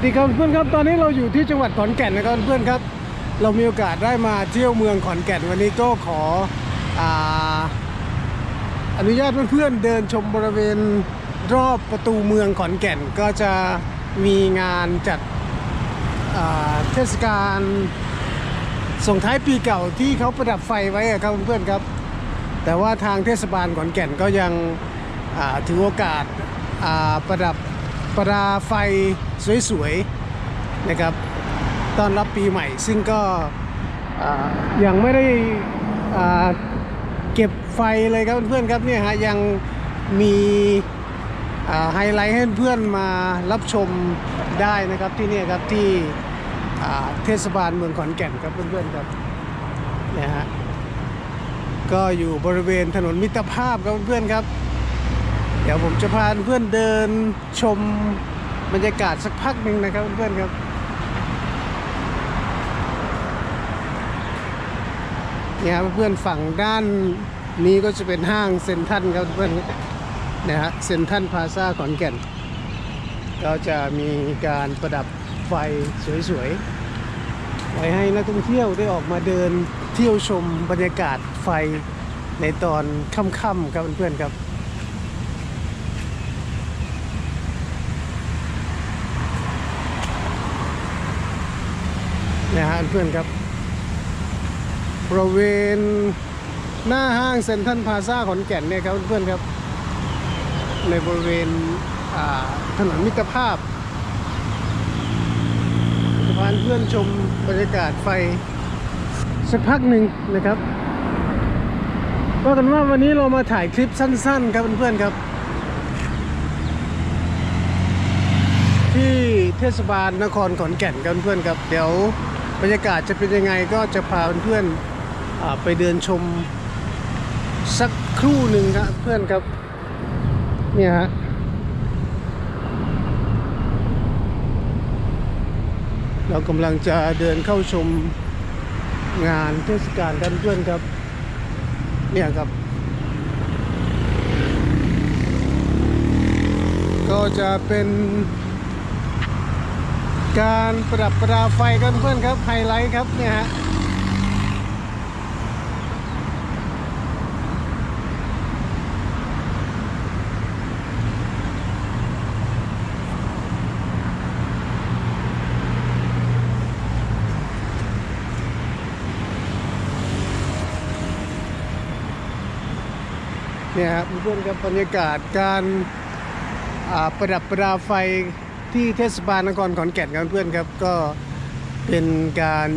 วัสดีครับเพื่อนครับตอนนี้เราอยู่ที่จังหวัดขอนแก่นนะครับเพื่อนครับ เรามีโอกาสได้มาเที่ยวเมืองขอนแก่นวันนี้ก็ขอออนุญาตเพื่อนๆเดินชมบริเวณรอบประตูเมืองขอนแก่นก็จะมีงานจัดเทศกาลส่งท้ายปีเก่าที่เขาประดับไฟไว้ครับเพื่อนครับ แต่ว่าทางเทศบาลขอนแก่นก็ยังถือโอกาสประดับ ประดาไฟสวยๆนะครับต้อนรับปีใหม่ ซึ่งก็ยังไม่ได้เก็บไฟเลยครับเพื่อนๆครับเนี่ยฮะยังมีไฮไลท์ให้เพื่อนมารับชมได้นะครับที่นี่ครับที่เทศบาลเมืองขอนแก่นครับเพื่อนๆครับเนี่ยฮะก็อยู่บริเวณถนนมิตรภาพครับเพื่อนๆครับ ดี๋ยวผมจะพาเพื่อนเดินชมบรรยากาศสักพักหนึ่งนะครับเพื่อนๆครับเนี่ยครับเพื่อนฝั่งด้านนี้ก็จะเป็นห้างเซ็นทรัลครับเพื่อนนะฮะเซ็นทรัลพาซ่าขอนแก่น ก็จะมีการประดับไฟสวยๆไว้ให้นักท่องเที่ยวได้ออกมาเดินเที่ยวชมบรรยากาศไฟในตอนค่ำๆครับเพื่อนๆครับ นะฮะเพื่อนครับบริเวณหน้าห้างเซ็นทรัลพาซาขอนแก่นเนี่ยครับเพื่อนครับ ในบริเวณถนนมิตรภาพจะพาเพื่อนชมบรรยากาศไฟสักพักหนึ่งนะครับว่ากันว่าวันนี้เรามาถ่ายคลิปสั้น ๆ ครับเพื่อนๆครับ ที่เทศบาลนครขอนแก่นครับเพื่อนครับ เดี๋ยว บรรยากาศจะเป็นยังไงก็จะพาเพื่อนๆไปเดินชมสักครู่หนึ่งครับเพื่อนครับเนี่ยฮะเรากำลังจะเดินเข้าชมงานเทศกาลกันเพื่อนครับ เนี่ยครับ ก็จะเป็น การประดับประดาไฟกันเพื่อนครับไฮไลท์ครับเนี่ยฮะเนี่ยครับเพื่อนครับบรรยากาศการประดับประดาไฟ ที่เทศบาลนครขอนแก่นครับเพื่อนครับ ก็เป็นการ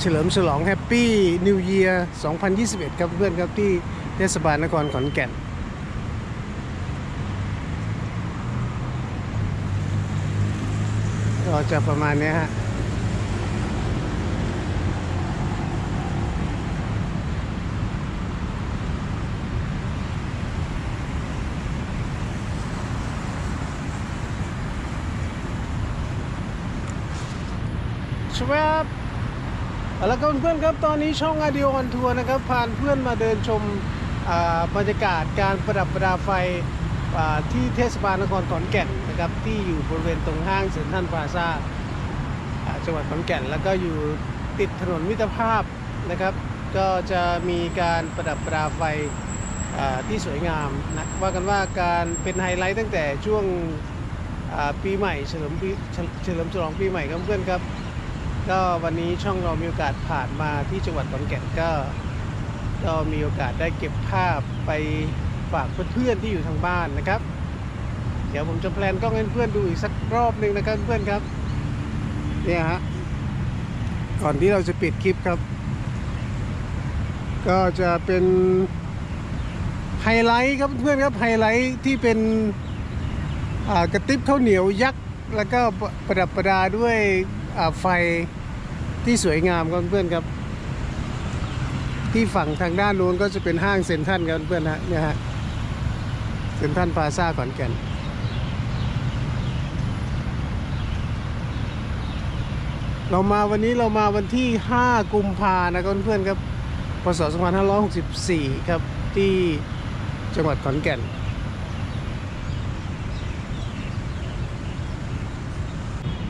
เฉลิมฉลองแฮปปี้นิวเยียร์2021 ครับเพื่อนครับที่เทศบาลนครขอนแก่นก็จะประมาณเนี้ยฮะ ชวบแล้วก็เพื่อนครับตอนนี้ช่องอาดิโอออนทัวร์นะครับพาเพื่อนมาเดินชมบรรยากาศการประดับประดาไฟที่เทศบาลนครขอนแก่นนะครับที่อยู่บริเวณตรงห้างเซ็นทรัลพลาซ่าจังหวัดขอนแก่น แล้วก็อยู่ติดถนนมิตรภาพนะครับ ก็จะมีการประดับประดาไฟที่สวยงามนะว่ากันว่าการเป็นไฮไลท์ตั้งแต่ช่วงปีใหม่เฉลิมเฉลิมฉลองปีใหม่ครับเพื่อนครับ ก็วันนี้ช่องเรามีโอกาสผ่านมาที่จังหวัดขอนแก่นก็ก็มีโอกาสได้เก็บภาพไปฝากเพื่อนๆที่อยู่ทางบ้านนะครับ เดี๋ยวผมจะแพลนกล้องให้เพื่อนดูอีกสักรอบหนึ่งนะครับเพื่อนครับเนี่ยฮะก่อนที่เราจะปิดคลิปครับ ก็จะเป็นไฮไลท์ครับเพื่อนครับไฮไลท์ที่เป็นกระติบข้าวเหนียวยักษ์ แล้วก็ประดับประดาด้วยไฟ ที่สวยงามครับเพื่อนครับ ที่ฝั่งทางด้านนู้นก็จะเป็นห้างเซ็นทรัลครับเพื่อนฮะเนี่ยฮะเซ็นทรัลพาซาขอนแก่นเรามาวันนี้เรามาวันที่ 5 กุมภานะครับเพื่อนครับ พศ 2564 ครับ ที่จังหวัดขอนแก่น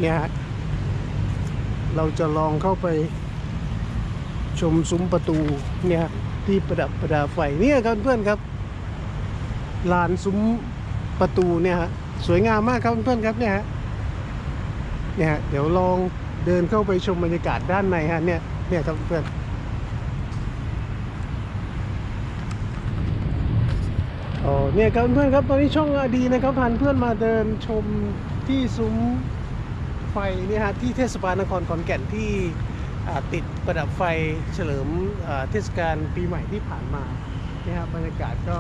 เนี่ยฮะ เราจะลองเข้าไปชมซุ้มประตูเนี่ยที่ประดับประดาไฟเนี่ยครับเพื่อนครับลานซุ้มประตูเนี่ยฮะสวยงามมากครับเพื่อนครับเนี่ยฮะเนี่ยฮะเดี๋ยวลองเดินเข้าไปชมบรรยากาศด้านในฮะเนี่ยเนี่ยครับเพื่อนอ๋อเนี่ยครับเพื่อนครับตอนนี้ช่องอดีนะครับพาเพื่อนมาเดินชมที่ซุ้ม ไฟนี่ฮะที่เทศบาลนครขอนแก่นที่ติดประดับไฟเฉลิมเทศกาลปีใหม่ที่ผ่านมาเนี่ยฮะบรรยากาศก็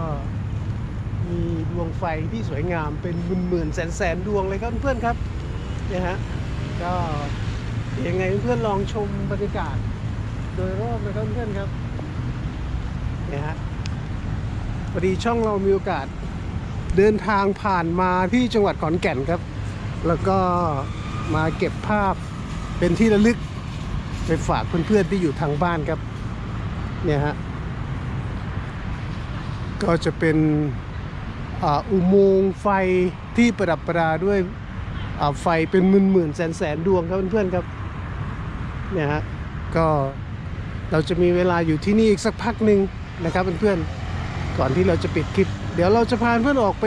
มีดวงไฟที่สวยงามเป็นหมื่นๆแสนๆดวงเลยครับเพื่อนครับเนี่ยฮะก็ยังไงเพื่อนลองชมบรรยากาศโดยรอบนะครับเพื่อนครับเนี่ยฮะพอดีช่องเรามีโอกาสเดินทางผ่านมาที่จังหวัดขอนแก่นครับ แล้วก็ มาเก็บภาพเป็นที่ระลึก ไปฝากเพื่อนๆที่อยู่ทางบ้านครับ เนี่ยฮะ ก็จะเป็นอ,อุโมงค์ไฟที่ประดับประดาด้วยไฟเป็นหมื่นๆแสนๆดวงครับเพื่อนๆครับ เนี่ยฮะ ก็เราจะมีเวลาอยู่ที่นี่อีกสักพักหนึ่งนะครับเพื่อนๆ ก่อนที่เราจะปิดคลิป เดี๋ยวเราจะพาเพื่อนออกไป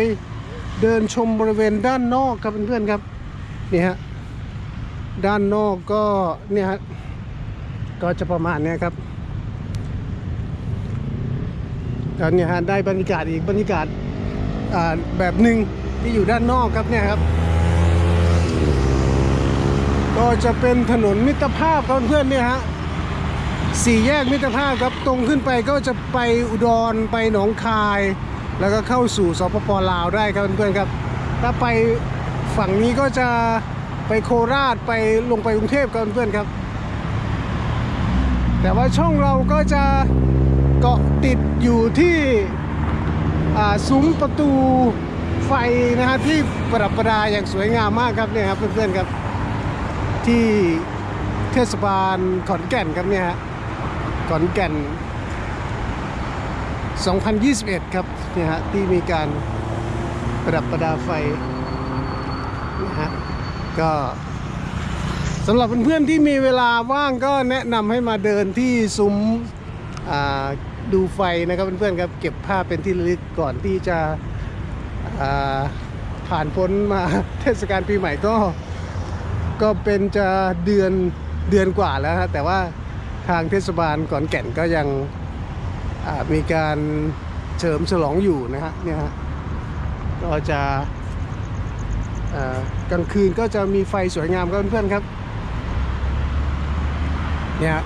เดินชมบริเวณด้านนอกครับเพื่อนๆครับ นี่ฮะ ด้านนอกก็เนี่ยฮะก็จะประมาณนี้ครับก็เนี่ยฮะได้บรรยากาศอีกบรรยากาศแบบหนึ่งที่อยู่ด้านนอกครับเนี่ยครับ ก็จะเป็นถนนมิตรภาพครับเพื่อนเนี่ยฮะสี่แยกมิตรภาพครับตรงขึ้นไปก็จะไปอุดรไปหนองคาย แล้วก็เข้าสู่สปปลาวได้ครับเพื่อนๆครับ ถ้าไปฝั่งนี้ก็จะ ไปโคราชไปลงไปกรุงเทพครับเพื่อนครับ แต่ว่าช่องเราก็จะเกาะติดอยู่ที่ซุ้มประตูไฟนะฮะที่ประดับประดาอย่างสวยงามมากครับเนี่ยครับเพื่อนๆครับ ที่เทศบาลขอนแก่นครับเนี่ยฮะขอนแก่น 2021 ครับเนี่ยฮะที่มีการประดับประดาไฟ ก็สำหรับเพื่อนๆที่มีเวลาว่างก็แนะนำให้มาเดินที่ซุ้มดูไฟนะครับเพื่อนๆครับเก็บภาพเป็นที่ระลึกก่อนที่จะผ่านพ้นมาเทศกาลปีใหม่ก็ก็เป็นจะเดือนเดือนกว่าแล้วฮะแต่ว่าทางเทศบาลขอนแก่นก็ยังมีการเฉลิมฉลองอยู่นะฮะเนี่ยฮะก็จะ กลางคืนก็จะมีไฟสวยงามครับเพื่อนๆครับเนี่ย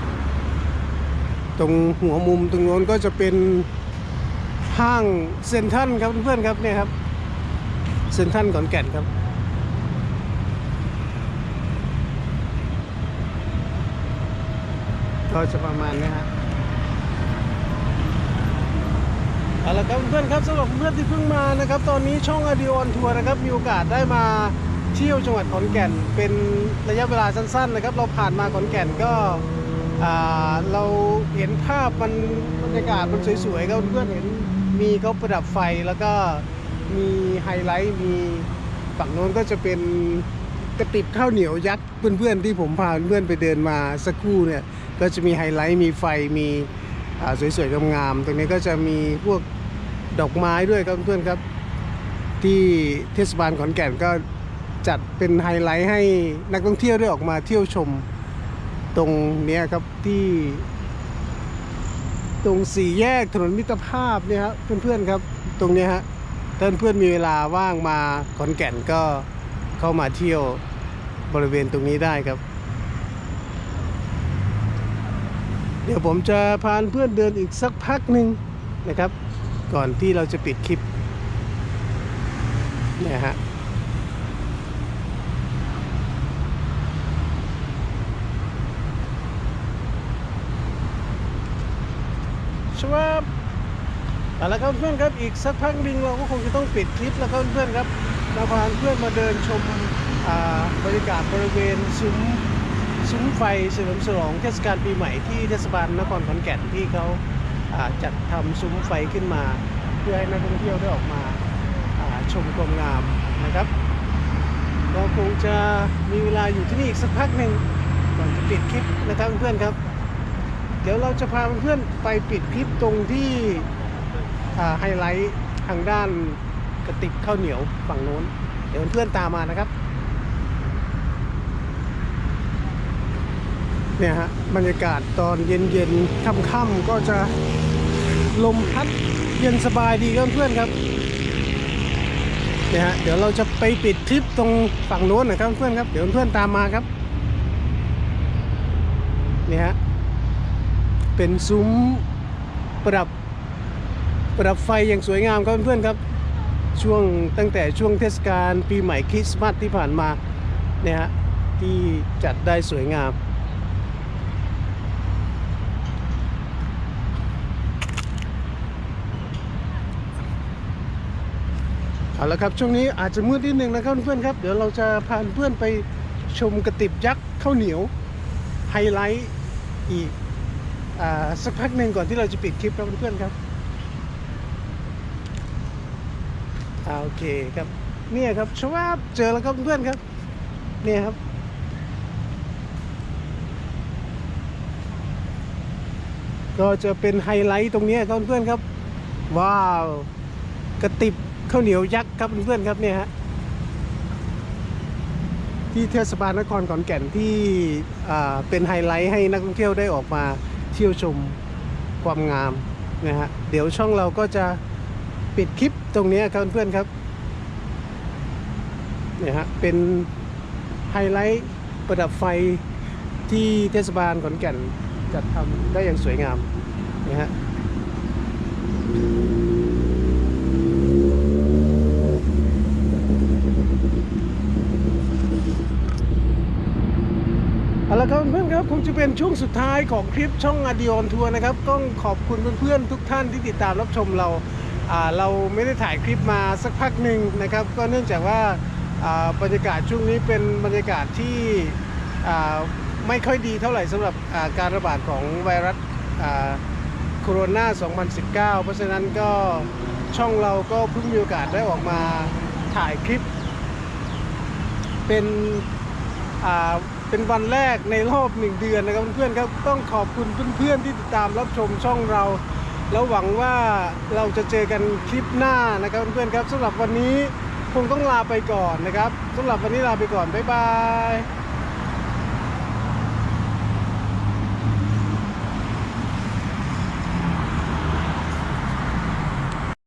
ตรงหัวมุมตรงโน้นก็จะเป็นห้างเซ็นทรัลครับเพื่อนๆครับเนี่ยครับเซ็นทรัลขอนแก่นครับก็จะประมาณนี้ฮะ เอาละครับเพื่อนครับสำหรับเพื่อนที่เพิ่งมานะครับ ตอนนี้ช่องอดีออนทัวร์นะครับมีโอกาสได้มาเที่ยวจังหวัดขอนแก่น เป็นระยะเวลาสั้นๆนะครับ เราผ่านมาขอนแก่นก็เราเห็นภาพมันบรรยากาศมันสวยๆครับเพื่อนเห็นมีเขาประดับไฟแล้วก็มีไฮไลท์มีฝั่งโน้นก็จะเป็นกระติบข้าวเหนียวยักษ์เพื่อนๆที่ผมพาเพื่อนไปเดินมาสักครู่เนี่ยก็จะมีไฮไลท์มีไฟมีสวยๆงามๆตรงนี้ก็จะมีพวก ดอกไม้ด้วยครับเพื่อนครับ ที่เทศบาลขอนแก่นก็จัดเป็นไฮไลท์ให้นักท่องเที่ยวได้ออกมาเที่ยวชมตรงเนี้ยครับที่ ตรงสี่แยกถนนมิตรภาพเนี่ยครับเพื่อนๆครับ ตรงเนี้ยฮะถ้าเพื่อนมีเวลาว่างมาขอนแก่นก็เข้ามาเที่ยวบริเวณตรงนี้ได้ครับ เดี๋ยวผมจะพาเพื่อนเดินอีกสักพักหนึ่งนะครับ ก่อนที่เราจะปิดคลิปเนี่ยฮะชวบเอาละครับเพื่อนครับอีกสักพักหนึ่งเราก็คงจะต้องปิดคลิปแล้วครับเพื่อนครับเราพาเพื่อนมาเดินชมบรรยากาศบริเวณซุ้มซุ้มไฟเฉลิมฉลองเทศกาลปีใหม่ที่เทศบาลนครขอนแก่นที่เขา จัดทำซุ้มไฟขึ้นมา เพื่อให้นักท่องเที่ยวได้ออกมาชมความงามนะครับก็คงจะมีเวลาอยู่ที่นี่อีกสักพักหนึ่งก่อนจะปิดคลิปนะครับเพื่อนครับ เดี๋ยวเราจะพาเพื่อนไปปิดคลิปตรงที่ไฮไลท์ทางด้านกระติบข้าวเหนียวฝั่งโน้น เดี๋ยวเพื่อนตามมานะครับเนี่ยฮะบรรยากาศตอนเย็นๆค่ำๆก็จะ ลมพัดเย็นสบายดีครับเพื่อนครับเนี่ยฮะเดี๋ยวเราจะไปปิดทริปตรงฝั่งโน้นนะครับเพื่อนครับเดี๋ยวเพื่อนตามมาครับเนี่ยฮะเป็นซุ้มประดับประดับไฟอย่างสวยงามครับเพื่อนครับช่วงตั้งแต่ช่วงเทศกาลปีใหม่คริสต์มาสที่ผ่านมาเนี่ยฮะที่จัดได้สวยงาม เอาละครับช่วงนี้อาจจะมืดนิดนึงนะครับเพื่อนครับเดี๋ยวเราจะพาเพื่อนไปชมกระติบยักษ์ข้าวเหนียวไฮไลท์อีกอสักพักหนึ่งก่อนที่เราจะปิดคลิปครับเพื่อนครับโอเคครับเนี่ยครับชวาบเจอแล้วครับเพื่อนครับเนี่ยครับก็จะเป็นไฮไลท์ตรงนี้ครับเพื่อนครับ ว้าว กระติบ ข้าวเหนียวยักษ์ครับเพื่อนๆครับเนี่ยฮะที่เทศบาลนครขอนแก่นที่เป็นไฮไลท์ให้นักท่องเที่ยวได้ออกมาเที่ยวชมความงามนะฮะเดี๋ยวช่องเราก็จะปิดคลิปตรงนี้ครับเพื่อนๆครับเนี่ยฮะเป็นไฮไลท์ประดับไฟที่เทศบาลขอนแก่นจัดทำได้อย่างสวยงามนะฮะ เอาละ ครับคงจะเป็นช่วงสุดท้ายของคลิปช่องอดีออนทัวร์นะครับต้องขอบคุณเพื่อนๆทุกท่านที่ติดตามรับชมเราเราไม่ได้ถ่ายคลิปมาสักพักหนึ่งนะครับ ก็เนื่องจากว่าบรรยากาศช่วงนี้เป็นบรรยากาศที่ไม่ค่อยดีเท่าไหร่สำหรับการระบาดของไวรัสโคโรนา 2019 เพราะฉะนั้นก็ช่องเราก็เพิ่งมีโอกาสได้ออกมาถ่ายคลิป เป็น เป็นวันแรกในรอบหนึ่งเดือนนะครับเพื่อนๆครับต้องขอบคุณเพื่อนๆที่ติดตามรับชมช่องเรา แล้วหวังว่าเราจะเจอกันคลิปหน้านะครับเพื่อนๆครับสำหรับวันนี้คงต้องลาไปก่อนนะครับสำหรับวันนี้ลาไปก่อนบ๊ายบาย